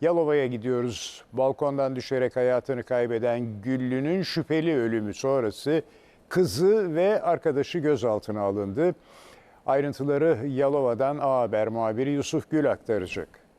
Yalova'ya gidiyoruz. Balkondan düşerek hayatını kaybeden Güllü'nün şüpheli ölümü sonrası kızı ve arkadaşı gözaltına alındı. Ayrıntıları Yalova'dan A Haber muhabiri Yusuf Gül aktaracak.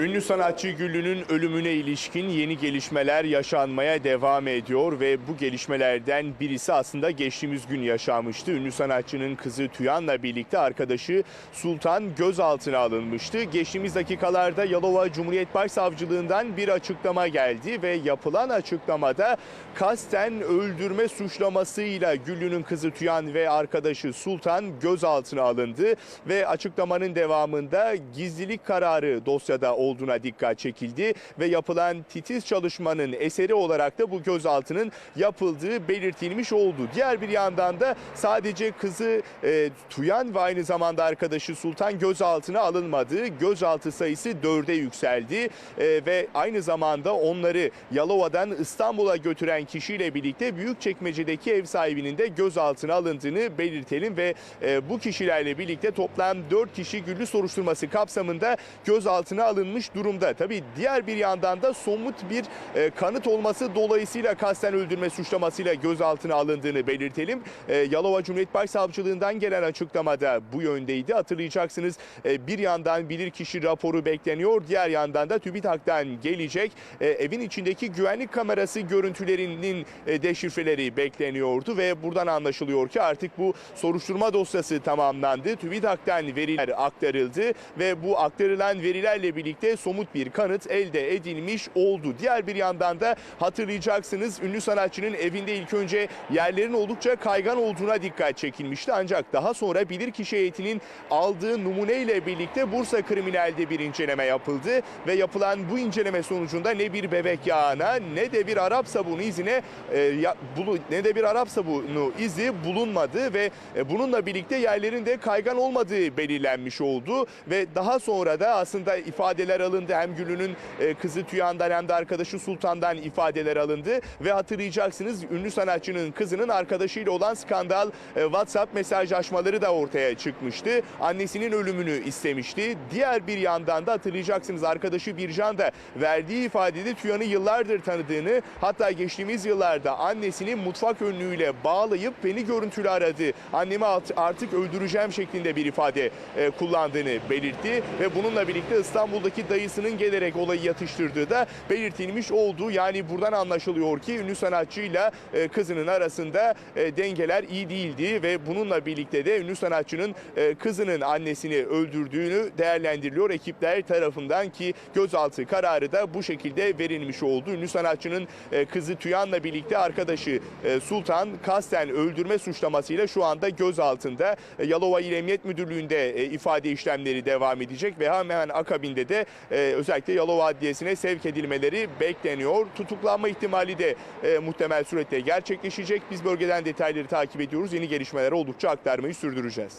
Ünlü sanatçı Güllü'nün ölümüne ilişkin yeni gelişmeler yaşanmaya devam ediyor ve bu gelişmelerden birisi aslında geçtiğimiz gün yaşanmıştı. Ünlü sanatçının kızı Tüyan'la birlikte arkadaşı Sultan gözaltına alınmıştı. Geçtiğimiz dakikalarda Yalova Cumhuriyet Başsavcılığından bir açıklama geldi ve yapılan açıklamada kasten öldürme suçlamasıyla Güllü'nün kızı Tüyan ve arkadaşı Sultan gözaltına alındı ve açıklamanın devamında gizlilik kararı dosyada olduğuna dikkat çekildi ve yapılan titiz çalışmanın eseri olarak da bu gözaltının yapıldığı belirtilmiş oldu. Diğer bir yandan da sadece kızı e, Tuyan ve aynı zamanda arkadaşı Sultan gözaltına alınmadı. Gözaltı sayısı dörde yükseldi E, ve aynı zamanda onları Yalova'dan İstanbul'a götüren kişiyle birlikte Büyükçekmece'deki ev sahibinin de gözaltına alındığını belirtelim ve e, bu kişilerle birlikte toplam 4 kişi güllü soruşturması kapsamında gözaltına alınmış durumda. Tabii diğer bir yandan da somut bir e, kanıt olması dolayısıyla kasten öldürme suçlamasıyla gözaltına alındığını belirtelim. E, Yalova Cumhuriyet Başsavcılığından gelen açıklamada bu yöndeydi. Hatırlayacaksınız e, bir yandan bilirkişi raporu bekleniyor. Diğer yandan da TÜBİTAK'tan gelecek e, evin içindeki güvenlik kamerası görüntülerinin e, deşifreleri bekleniyordu ve buradan anlaşılıyor ki artık bu soruşturma dosyası tamamlandı. TÜBİTAK'tan veriler aktarıldı ve bu aktarılan verilerle birlikte somut bir kanıt elde edilmiş oldu. Diğer bir yandan da hatırlayacaksınız ünlü sanatçının evinde ilk önce yerlerin oldukça kaygan olduğuna dikkat çekilmişti. Ancak daha sonra bilirkişi heyetinin aldığı numuneyle birlikte Bursa Kriminal'de bir inceleme yapıldı ve yapılan bu inceleme sonucunda ne bir bebek yağına ne de bir Arap sabunu izine e, ya- bulu, ne de bir Arap sabunu izi bulunmadı ve e, bununla birlikte yerlerin de kaygan olmadığı belirlenmiş oldu ve daha sonra da aslında ifadeler alındı. Hem Gül'ünün e, kızı Tüyan'dan hem de arkadaşı Sultan'dan ifadeler alındı ve hatırlayacaksınız ünlü sanatçının kızının arkadaşıyla olan skandal e, WhatsApp mesajlaşmaları da ortaya çıkmıştı. Annesinin ölümünü istemişti. Diğer bir yandan da hatırlayacaksınız arkadaşı Bircan da verdiği ifadede Tüyan'ı yıllardır tanıdığını hatta geçtiğimiz yıllarda annesini mutfak önlüğüyle bağlayıp beni görüntülü aradı. Annemi art- artık öldüreceğim şeklinde bir ifade e, kullandığını belirtti ve bununla birlikte İstanbul'daki dayısının gelerek olayı yatıştırdığı da belirtilmiş oldu. Yani buradan anlaşılıyor ki ünlü sanatçıyla e, kızının arasında e, dengeler iyi değildi ve bununla birlikte de ünlü sanatçının e, kızının annesini öldürdüğünü değerlendiriliyor ekipler tarafından ki gözaltı kararı da bu şekilde verilmiş oldu. Ünlü sanatçının kızı Tüyan'la birlikte arkadaşı Sultan kasten öldürme suçlamasıyla şu anda gözaltında. Yalova İl Emniyet Müdürlüğü'nde ifade işlemleri devam edecek ve hemen akabinde de e, özellikle Yalova Adliyesi'ne sevk edilmeleri bekleniyor. Tutuklanma ihtimali de e, muhtemel surette gerçekleşecek. Biz bölgeden detayları takip ediyoruz. Yeni gelişmeleri oldukça aktarmayı sürdüreceğiz.